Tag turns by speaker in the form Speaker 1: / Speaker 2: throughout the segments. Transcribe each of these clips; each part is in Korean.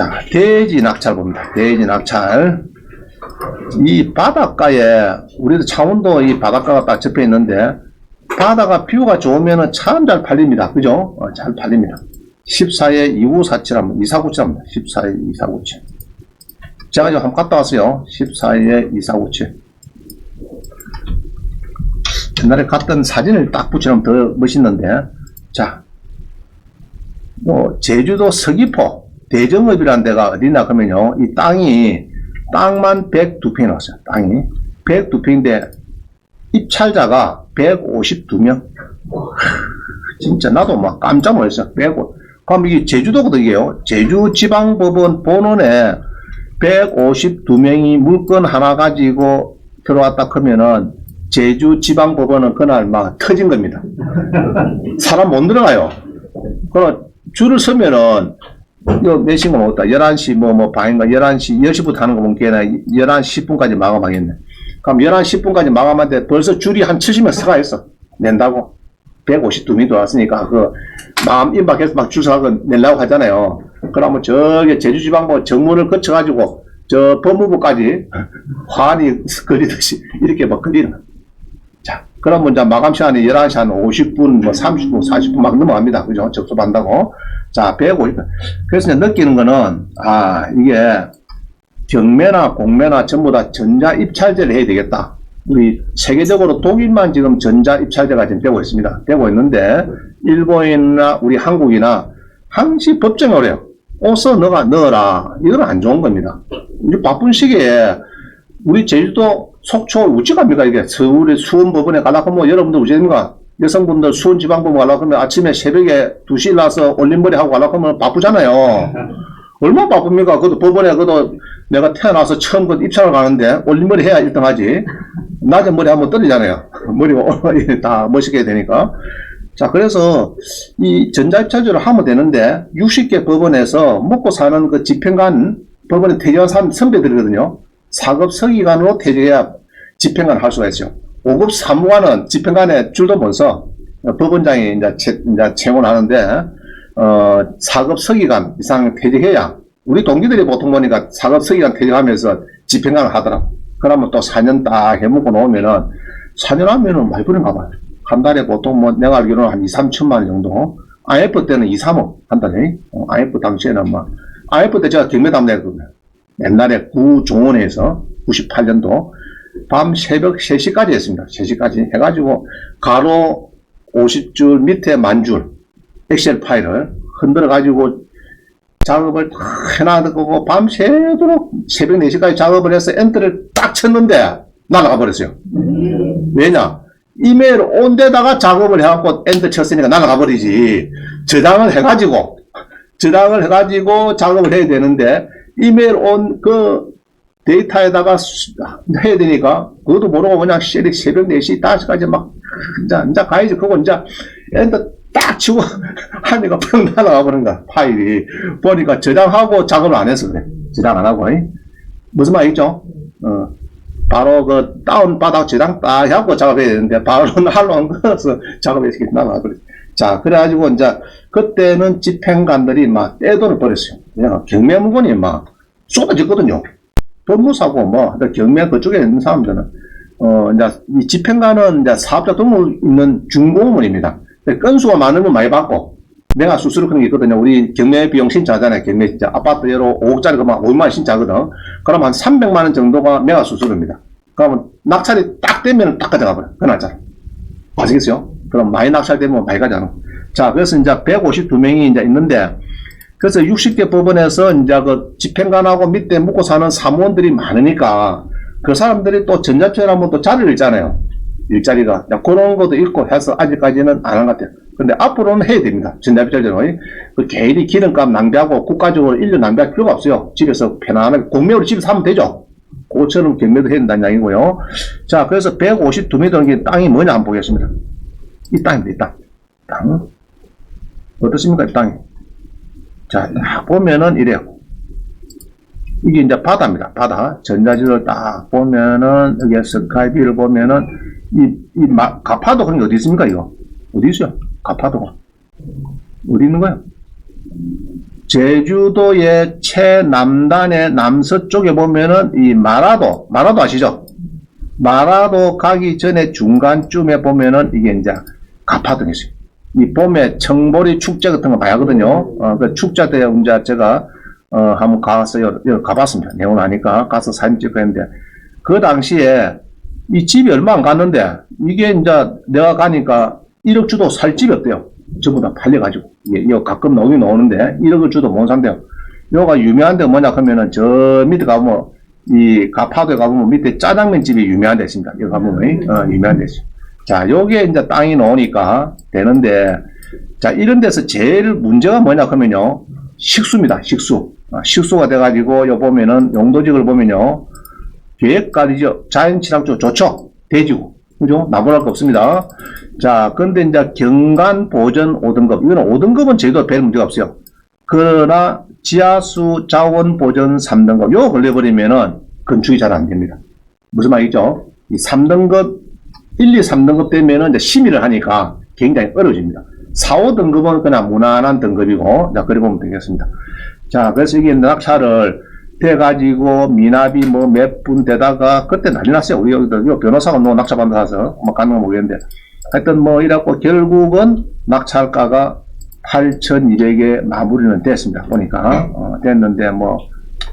Speaker 1: 자, 대지 낙찰 봅니다. 대지 낙찰. 이 바닷가에, 우리도 창원도 이 바닷가가 딱 접해 있는데, 바다가 뷰가 좋으면 참잘 팔립니다. 그죠? 어, 잘 팔립니다. 14에 2947 한번, 2497 합니다. 14에 2497. 제가 지금 한번 갔다 왔어요. 14에 2497. 옛날에 갔던 사진을 딱 붙이면 더 멋있는데, 자, 뭐, 제주도 서귀포, 대정읍이라는 데가 어디나 그러면요, 이 땅이, 땅만 102평이 나왔어요. 땅이. 102평인데, 입찰자가 152명. 진짜 나도 막 깜짝 놀랐어. 105. 그럼 이게 제주도거든요. 제주지방법원 본원에 152명이 물건 하나 가지고 들어왔다 하면은 제주지방법원은 그날 막 터진 겁니다. 사람 못 들어가요. 그럼 줄을 서면은 몇 시간 오다 11시 뭐, 뭐, 반인가 11시, 10시부터 하는 거 보면 걔나 11시 10분까지 마감하겠네. 그럼 11시 10분까지 마감하는데 벌써 줄이 한 70명 서가 있어. 낸다고. 152명이 들어왔으니까 그 마음 임박해서 막줄 서고 내려고 하잖아요. 그러면 저기 제주지방법 정문을 거쳐가지고 저 법무부까지 환히 걸리듯이 이렇게 막 걸리는 그러면 이제 마감 시간이 11시 한 50분, 뭐 30분, 40분 막 넘어갑니다. 그죠? 접수한다고. 자, 150분. 그래서 이제 느끼는 거는, 아, 이게 경매나 공매나 전부 다 전자 입찰제를 해야 되겠다. 우리 세계적으로 독일만 지금 전자 입찰제가 지금 되고 있습니다. 되고 있는데, 일본이나 우리 한국이나 항시 법정이 오래요. 옷서 너가 넣어라. 이건 안 좋은 겁니다. 이 바쁜 시기에 우리 제주도 속초 우찌 갑니까? 이게 서울의 수원 법원에 가려고 하면 여러분들 우찌 됩니까? 여성분들 수원 지방법원 가려고 하면 아침에 새벽에 2시 일어나서 올림머리 하고 가려고 하면 바쁘잖아요. 얼마나 바쁩니까? 그것도 법원에 그것도 내가 태어나서 처음 그 입찰을 가는데 올림머리 해야 1등 하지. 낮에 머리 한번 떨리잖아요. 머리가 다 멋있게 되니까. 자 그래서 이 전자입찰제를 하면 되는데 60개 법원에서 먹고 사는 그 집행관 법원에 퇴직한 선배들이거든요 4급 서기관으로 퇴직해야 집행관을 할 수가 있어요. 5급 사무관은 집행관에 줄도 못 서. 어, 법원장이 이제, 채, 이제 채용하는데, 어, 4급 서기관 이상 퇴직해야, 우리 동기들이 보통 보니까 4급 서기관 퇴직하면서 집행관을 하더라. 그러면 또 4년 딱 해먹고 나오면은, 4년 하면은 많이 버는가 봐요. 한 달에 보통 뭐, 내가 알기로는 한 2, 3천만 원 정도. IF 때는 2, 3억 한 달에. 어, IF 당시에는 막, IF 때 제가 경매 담당했거든요. 옛날에 구종원에서 98년도 밤 새벽 3시까지 했습니다. 3시까지 해가지고 가로 50줄 밑에 만줄 엑셀 파일을 흔들어 가지고 작업을 다 해놔두고 밤새도록 새벽 4시까지 작업을 해서 엔터를 딱 쳤는데 날아가 버렸어요. 왜냐? 이메일 온 데다가 작업을 해갖고 엔터 쳤으니까 날아가 버리지. 저장을 해가지고 저장을 해가지고 작업을 해야 되는데 이메일 온 그 데이터에다가 수- 해야 되니까 그것도 모르고 그냥 새벽, 새벽 4시, 5시까지 막 이제, 이제 가야지. 그거 이제 엔터 딱 치고 하니까 펑 날아가 버린 거야 파일이. 보니까 저장하고 작업을 안 해서 그래. 저장 안 하고. 이. 무슨 말이죠? 어, 바로 그 다운 받아 저장 딱 하고 작업해야 되는데 바로 할로 안 걸어서 작업해서 날아가 버렸어 자 그래가지고 이제 그때는 집행관들이 막 떼돈을 벌였어요. 그냥 경매 물건이 막 쏟아졌거든요. 법무사고 뭐 근데 경매 그쪽에 있는 사람들은 어 이제 이 집행관은 이제 사업자 등록 있는 중공무원입니다. 근데 건수가 많으면 많이 받고 내가 수수료 그런 게 있거든요. 우리 경매 비용 신청하잖아요. 경매 진짜 아파트 예로 5억짜리 그만 5만 원 신청하거든. 그럼 한 300만 원 정도가 매가 수수료입니다. 그러면 낙찰이 딱 되면 딱 가져가 버려. 그 날짜를. 아시겠어요? 그럼 많이 낙찰되면 많이 가잖아. 자, 그래서 이제 152명이 이제 있는데, 그래서 60개 법원에서 이제 그 집행관하고 밑에 묵고 사는 사무원들이 많으니까, 그 사람들이 또 전자표라면 또 자리를 있잖아요. 일자리가. 야, 그런 것도 있고 해서 아직까지는 안 한 것 같아요. 근데 앞으로는 해야 됩니다. 전자표제는. 그 개인이 기름값 낭비하고 국가적으로 인력 낭비할 필요가 없어요. 집에서 편안하게 공매로 집에서 하면 되죠. 그처럼 경매도 해야 된다는 이야기고요. 자, 그래서 152m 되는 게 땅이 뭐냐 한번 보겠습니다. 이 땅입니다, 이 땅. 땅. 어떻습니까, 이 땅이? 자, 딱 보면은 이래요. 이게 이제 바다입니다, 바다. 전자지를 딱 보면은, 여기 스카이비를 보면은, 이, 이, 마, 가파도 그런 게 어디 있습니까, 이거? 어디 있어요? 가파도가. 어디 있는 거야? 제주도의 최남단의 남서쪽에 보면은 이 마라도, 마라도 아시죠? 마라도 가기 전에 중간쯤에 보면은 이게 이제 가파등이 있어요. 이 봄에 청보리 축제 같은 거 봐야 하거든요. 어, 그 축제 때 이제 제가 어, 한번 가서 여, 여 가봤습니다. 내용 아니까 가서 사진 찍고 했는데 그 당시에 이 집이 얼마 안 갔는데 이게 이제 내가 가니까 1억 주도 살 집이 없대요. 전부 다 팔려가지고 이게 이거 가끔 나오긴 나오는데 1억을 주도 못 산대요. 요가 유명한 데 뭐냐 하면은 저 밑에 가보면 이 가파도에 가보면 밑에 짜장면 집이 유명한 데 있습니다. 여기 가보면 어, 유명한 데 있어요. 자, 요게 이제 땅이 나오니까 되는데 자, 이런 데서 제일 문제가 뭐냐 하면요. 식수입니다. 식수. 아, 식수가 돼가지고 요 보면은 용도직을 보면요. 계획관리죠. 자연친화적 좋죠. 대지구. 그죠? 나무랄 거 없습니다. 자, 근데 이제 경관 보전 5등급. 이거는 5등급은 제도 별 문제가 없어요. 그러나 지하수 자원 보전 3등급. 요 걸려버리면은 건축이 잘 안 됩니다. 무슨 말이죠? 이 3등급, 1, 2, 3등급 되면은 이제 심의를 하니까 굉장히 어려워집니다. 4, 5등급은 그냥 무난한 등급이고, 자, 그래 보면 되겠습니다. 자, 그래서 이게 낙찰을 돼가지고 미납이 뭐 몇 분 되다가 그때 난리 났어요. 우리 여기 요 변호사가 뭐 낙찰 받아서 뭐 가는 건 모르겠는데 하여튼 뭐 이래갖고 결국은 낙찰가가 8,200에 마무리는 됐습니다. 보니까 어, 됐는데 뭐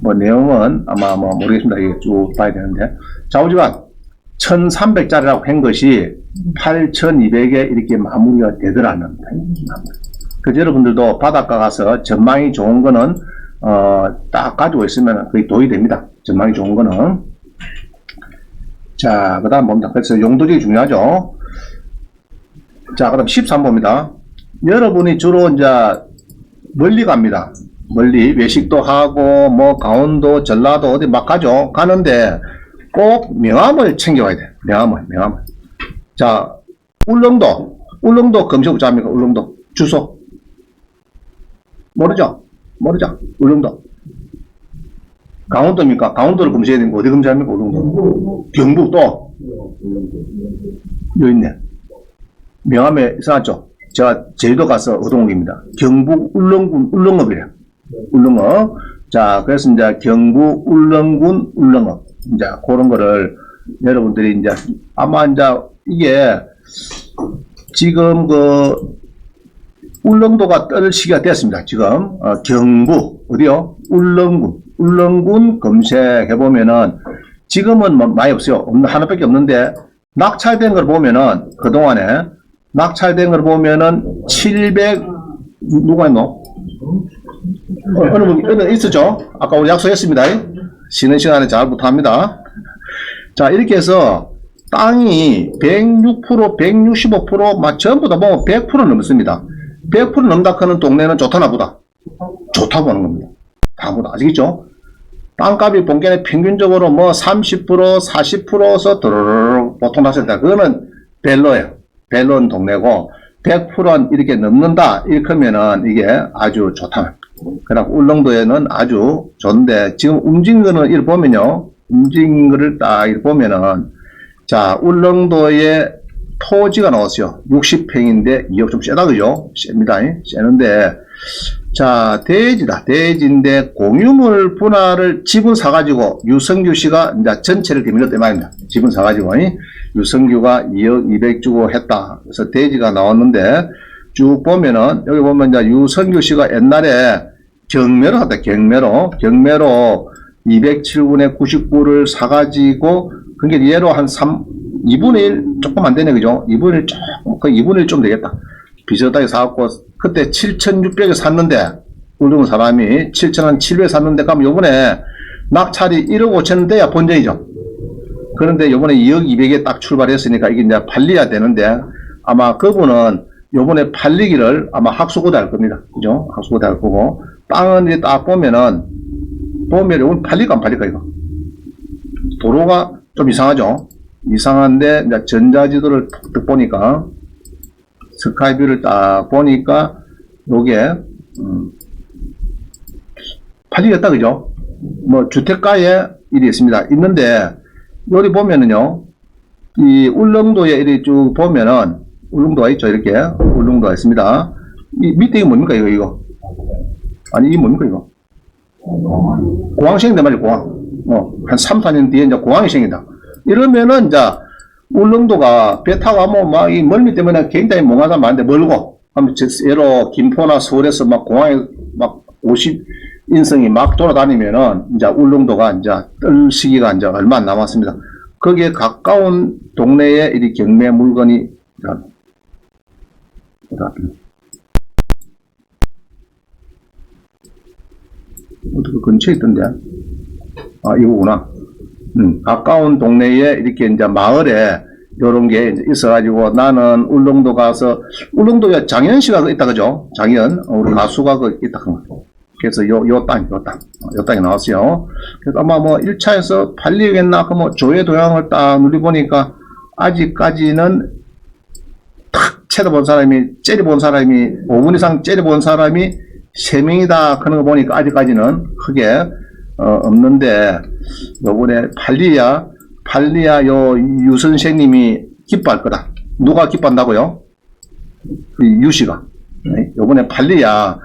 Speaker 1: 뭐 내용은 아마 뭐 모르겠습니다. 이게 쭉 봐야 되는데 좌우지간 1,300짜리라고 한 것이 8,200에 이렇게 마무리가 되더라는 그래서 여러분들도 바닷가 가서 전망이 좋은 거는 어, 딱 가지고 있으면 거의 도움이 됩니다. 전망이 좋은 거는. 자, 그 다음 봅니다. 그래서 용도적이 중요하죠. 자, 그 다음 13번입니다. 여러분이 주로 이제 멀리 갑니다. 멀리 외식도 하고 뭐 강원도, 전라도 어디 막 가죠. 가는데 꼭 명함을 챙겨와야 돼. 명함을, 명함을. 자, 울릉도, 울릉도 검색자 합니까? 울릉도 주소 모르죠? 모르죠? 울릉도. 강원도입니까? 강원도를 검색해야 되는 거 어디 검색합니까? 울릉도. 경북 또. 여기 있네. 명함에 써놨죠? 제가 제주도 가서 얻은 곡입니다. 경북 울릉군 울릉읍이래요. 울릉읍. 자, 그래서 이제 경북 울릉군 울릉읍. 이제 그런 거를 여러분들이 이제 아마 이제 이게 지금 그 울릉도가 떨 시기가 됐습니다. 지금 어, 경북 어디요? 울릉군 울릉군 검색해 보면은 지금은 뭐 많이 없어요. 없는 하나밖에 없는데 낙찰된 걸 보면은 그 동안에 낙찰된 걸 보면은 700 누가 있노? 어, 어느 분 어느 있었죠? 아까 우리 약속했습니다. 쉬는 시간에 잘 부탁합니다. 자 이렇게 해서 땅이 106%, 165%막 전부 다 보면 100% 넘습니다. 100% 넘다 크는 동네는 좋다 나 보다 좋다고 하는 겁니다. 다보다 아시겠죠? 땅값이 본견에 평균적으로 뭐 30%, 40%서 드르르 보통 났을 때 그거는 벨로예요. 벨로는 동네고 100%는 이렇게 넘는다 이렇게 하면은 이게 아주 좋다. 그러나 울릉도에는 아주 좋은데 지금 움직인 거는 이렇게 보면요. 움직인 거를 딱 이렇게 보면은 자 울릉도에 토지가 나왔어요. 60평인데 2억 좀 세다 그죠? 셉니다. 세는데 자 대지다. 대지인데 공유물 분할을 지분 사가지고 유성규 씨가 이제 전체를 대밀었단 말입니다. 지분 사가지고 이? 유성규가 2억 200 주고 했다. 그래서 대지가 나왔는데 쭉 보면은 여기 보면 이제 유성규 씨가 옛날에 경매로 했다. 경매로 경매로 207분의 99를 사가지고 그게 얘로 한 3, 2분의 1 조금 안 되네, 그죠? 2분의 1 조금, 거의 2분의 1 좀 되겠다. 비슷하게 사갖고, 그때 7,600에 샀는데, 울릉 사람이 7,700에 샀는데, 그럼 요번에 낙찰이 1억 5천 돼야 본전이죠. 그런데 요번에 2억 200에 딱 출발했으니까 이게 이제 팔려야 되는데, 아마 그분은 요번에 팔리기를 아마 학수고대 할 겁니다. 그죠? 학수고대 할 거고, 땅은 이제 딱 보면은, 보면 이건 팔릴까 안 팔릴까, 이거? 도로가 좀 이상하죠? 이상한데 전자지도를 툭툭 보니까 스카이뷰를 딱 보니까 요게 음, 팔리겠다 그죠? 뭐 주택가에 일이 있습니다. 있는데 여기 보면은요 이 울릉도에 이리 쭉 보면은 울릉도가 있죠 이렇게 울릉도가 있습니다. 이 밑에 이거 뭡니까 이거 이거 아니, 이 뭡니까, 이거? 공항생인데 말이야, 공항. 어, 한 3, 4년 뒤에 이제 공항이 생긴다. 이러면은 이제 울릉도가 배 타고 가면 막 이 멀미 때문에 굉장히 사람 많은데 멀고, 저 예로 김포나 서울에서 막 공항에 막 50인승이 막 돌아다니면은 이제 울릉도가 이제 뜰 시기가 이제 얼마 안 남았습니다. 거기에 가까운 동네에 이 경매 물건이 어떻게 근처에 있던데? 아, 이거구나. 음, 가까운 동네에 이렇게 이제 마을에 요런 게 있어가지고 나는 울릉도 가서, 울릉도에 장현 씨가 있다, 그죠? 장현, 어, 우리 가수가 그 있다, 그 그래서 요, 요 땅, 요 땅, 어, 요 땅이 나왔어요. 그래서 아마 뭐 1차에서 팔리겠나, 그 뭐 조회 도양을 딱 눌러보니까 아직까지는 탁 쳐다본 사람이, 째려본 사람이, 5분 이상 째려본 사람이 3명이다. 그런 거 보니까 아직까지는 크게, 어, 없는데, 요번에 팔리야, 팔리야 요 유 선생님이 기뻐할 거다. 누가 기뻐한다고요? 그 유씨가. 네? 요번에 팔리야,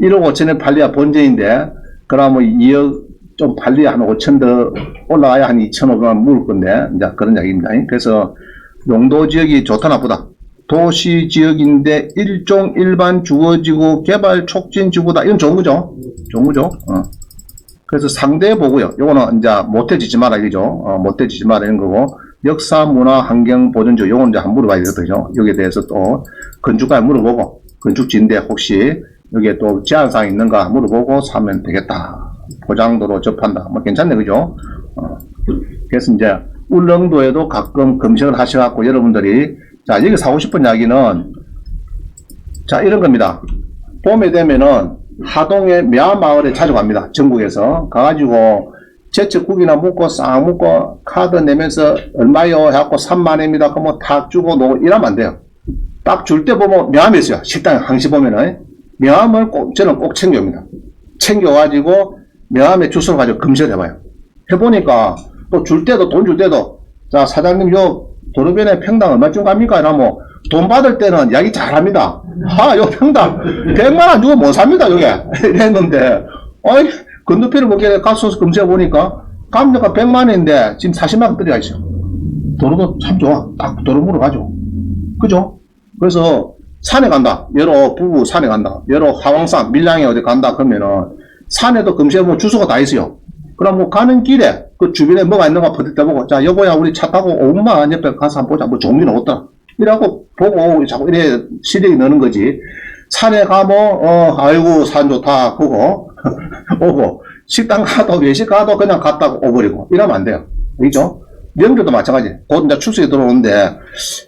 Speaker 1: 1억 5천에 팔리야 본전인데, 그러면 2억 좀 팔리야 한 5천 더 올라가야 한 2,500만 물을 건데, 이제 그런 이야기입니다. 그래서 용도 지역이 좋다 나쁘다. 도시 지역인데 일종 일반 주거지구 개발 촉진 지구다. 이건 좋은 거죠? 좋은 거죠? 어. 그래서 상대 보고요. 요거는 이제 못해 지지 마라 이거죠. 어, 못해 지지 마라 이런 거고 역사 문화 환경 보존지구 요건 이제 한번 물어봐야 되거든요. 여기에 대해서 또 건축가에 물어보고 건축지인데 혹시 여기에 또 제한사항 있는가 물어보고 사면 되겠다. 포장도로 접한다. 뭐 괜찮네 그죠? 어. 그래서 이제 울릉도에도 가끔 검색을 하셔갖고 여러분들이 자 여기 사고 싶은 이야기는 자 이런 겁니다. 봄에 되면은 하동의 매화마을에 자주 갑니다. 전국에서 가가지고 제철국이나 묵고 싹 묵고 카드 내면서 얼마요 해갖고 3만원입니다. 그러면 탁 주고 놓고 이러면 안 돼요. 딱 줄 때 보면 명함이 있어요. 식당에 항시 보면은 명함을 꼭 저는 꼭 챙겨옵니다. 챙겨가지고 명함에 주소를 가지고 검색을 해봐요. 해보니까 또 줄 때도 돈 줄 때도 자 사장님 요 도로변에 평당 얼마쯤 갑니까? 이러면 돈 받을 때는 이야기 잘합니다. 아, 요 평당 100만 원 주고 못 삽니다, 요게. 이랬는데, 어이, 건너편을 보게 가서 검색해 보니까 감정가 100만 원인데 지금 40만 원 들어가 있어. 도로도 참 좋아. 딱 도로 물어가죠. 그죠? 그래서 산에 간다. 여러 부부 산에 간다. 여러 하왕산, 밀양에 어디 간다. 그러면은 산에도 검색해보면 주소가 다 있어요. 그럼 뭐 가는 길에 그 주변에 뭐가 있는가 퍼들 때 보고 자 여보야 우리 차 타고 5분만 옆에 가서 한번 보자 뭐게 나왔다 이라고 보고 자꾸 이래 시력이 느는 거지. 산에 가면 어 아이고 산 좋다. 보고 오고. 식당 가도 외식 가도 그냥 갔다 오버리고. 이러면 안 돼요. 그죠? 명절도 마찬가지. 곧 이제 추석이 들어오는데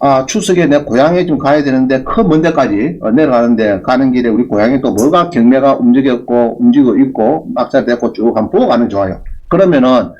Speaker 1: 아 추석에 내 고향에 좀 가야 되는데 그 먼 데까지 어, 내려가는데 가는 길에 우리 고향에 또 뭐가 경매가 움직였고 움직이고 있고 낙찰됐고 쭉 한번 보고 가는 게 좋아요. 그러면은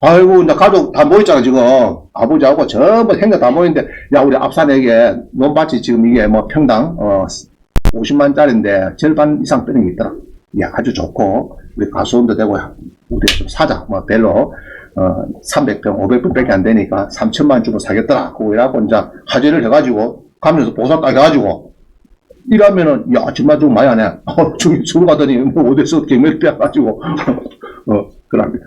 Speaker 1: 아이고 이제 가족 다 모였잖아 지금. 아버지하고 전부 행여 다 모였는데 야 우리 앞산에게 논밭이 지금 이게 뭐 평당 어 50만짜리인데 절반 이상 뜨는 게 있더라. 야 아주 좋고 우리 가수원도 되고 우리 좀 사자. 뭐 별로 어 300평 500평 밖에 안 되니까 3천만 주고 사겠더라. 그거 이라고 이제 화제를 해가지고 가면서 보상 딱 해가지고 이러면은 야 정말 좀 많이 하네. 어 주로 가더니 뭐 어디서 경매를 빼가지고. 어 그럽니다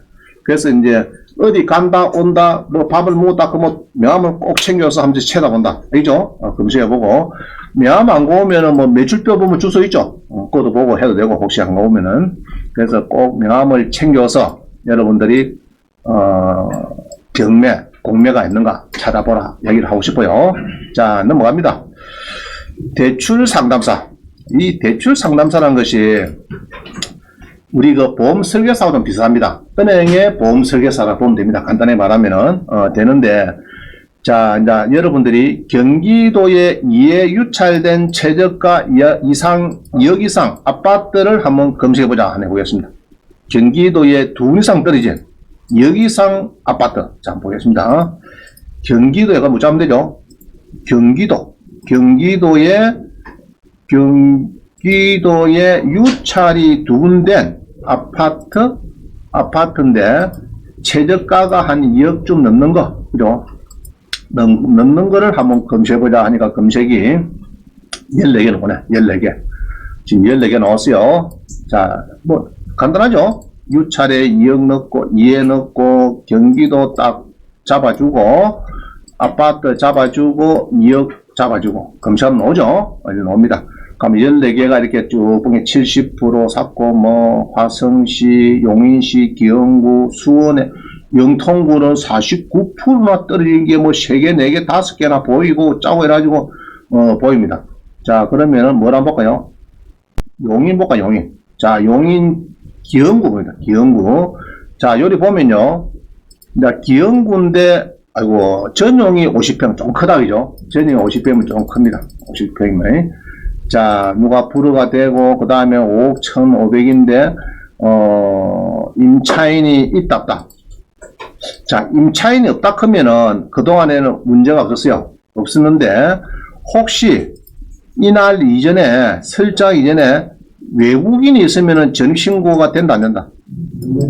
Speaker 1: 그래서 이제 어디 간다 온다 뭐 밥을 먹었다 그러면 명함을 꼭 챙겨서 한 번씩 쳐다본다. 알죠? 어, 검색해보고. 명함 안 고우면은 뭐 매출표 보면 주소 있죠? 어, 그것도 보고 해도 되고 혹시 안 고우면은. 그래서 꼭 명함을 챙겨서 여러분들이 어 경매 공매가 있는가 찾아보라 얘기를 하고 싶어요. 자 넘어갑니다. 대출 상담사. 이 대출 상담사라는 것이 우리 그 보험 설계사하고 좀 비슷합니다. 은행의 보험 설계사라 보면 됩니다. 간단히 말하면은, 어, 되는데, 자, 이제 여러분들이 경기도에 이에 유찰된 최저가 이상, 2억 이상 아파트를 한번 검색해보자 하네 보겠습니다. 경기도에 두 이상 떨어진 2억 이상 아파트. 자, 한번 보겠습니다. 경기도에가 뭐자면 되죠? 경기도. 경기도에, 경기도에 유찰이 두군된 아파트, 아파트인데, 최저가가 한 2억쯤 넘는 거, 그죠? 넘, 넘는 거를 한번 검색해보자 하니까 검색이 14개 나오네, 14개. 지금 14개 나왔어요. 자, 뭐, 간단하죠? 유찰에 2억 넣고, 2에 넣고, 경기도 딱 잡아주고, 아파트 잡아주고, 2억 잡아주고, 검사하면 오죠? 어디 나옵니다. 그럼 14개가 이렇게 쭉 보면 70% 샀고, 뭐, 화성시, 용인시, 기흥구, 수원에, 영통구는 49%나 떨어진 게 뭐 3개, 4개, 5개나 보이고, 짜고 해가지고, 어, 보입니다. 자, 그러면은 뭘 한번 볼까요? 용인 볼까, 용인. 자, 용인 기흥구입니다. 기흥구. 자, 여기 보면요. 이제 기흥구인데, 아이고, 전용이 50평 좀 크다, 그죠? 전용이 50평이면 좀 큽니다. 50평이면. 자, 누가 불어가 되고, 그 다음에 5억 1,500인데, 어, 임차인이 있다, 없다. 자, 임차인이 없다 크면은 그동안에는 문제가 없었어요. 없었는데, 혹시 이날 이전에, 설정 이전에 외국인이 있으면은 전입신고가 된다, 안 된다?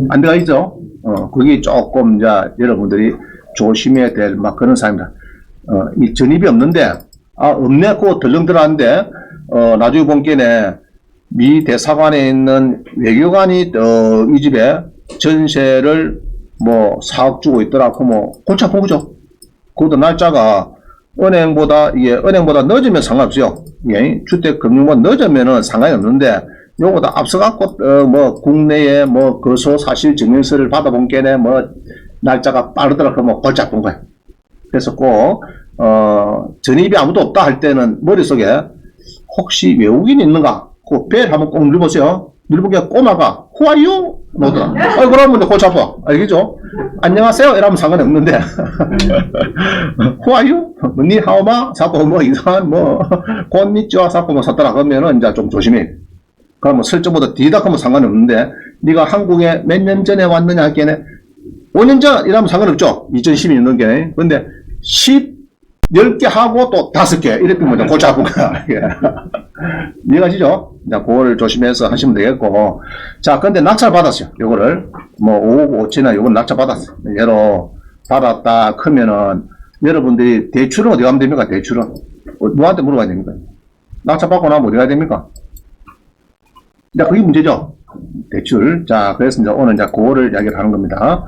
Speaker 1: 안 돼가 있죠? 어, 그게 조금, 이제, 여러분들이 조심해야 될, 막 그런 사람이다. 어, 이 전입이 없는데, 아, 없네? 그거 덜렁 들어왔는데, 어, 나중에 본 게네, 미 대사관에 있는 외교관이, 어, 이 집에 전세를 뭐, 4억 주고 있더라고, 뭐, 골치 아픈 거죠? 그것도 날짜가, 은행보다, 이게, 은행보다 늦으면 상관없어요. 예, 주택금융권 늦으면은 상관이 없는데, 요거 다 앞서갖고, 어, 뭐, 국내에 뭐, 거소 사실 증명서를 받아본 게네, 뭐, 날짜가 빠르더라, 그러면 뭐 골치 아픈 거예요. 그래서 꼭, 어, 전입이 아무도 없다 할 때는 머릿속에 혹시 외국인이 있는가? 그벨 한번 꼭 눌러보세요. 누르보기가 꼬마가, who are you? 노더라. 아, 그러면 골치 아파. 알겠죠? 안녕하세요. 이러면 상관이 없는데. who are you? 뭐, 니 하오마? 자꾸 뭐 이상한 뭐, 곤니찌와 자꾸 뭐 샀더라. 그러면은 이제 좀 조심해. 그럼 뭐 설정보다 뒤다 하면 상관이 없는데, 네가 한국에 몇 년 전에 왔느냐 할게네. 5년 전 이러면 상관없죠. 2012년 게. 근데 10, 10개 하고 또 5개. 이렇게 아픈 거야. 이게. 이해가시죠? 자, 그거를 조심해서 하시면 되겠고. 자, 근데 낙찰 받았어요. 요거를. 뭐, 5억 5천이나 요건 낙찰 받았어요. 얘로 받았다 크면은, 여러분들이 대출은 어디 가면 됩니까? 대출은. 어, 누구한테 물어봐야 됩니까? 낙찰 받고 나면 어디 가야 됩니까? 자, 그게 문제죠. 대출. 자, 그래서 이제 오늘 이제 그거를 이야기를 하는 겁니다.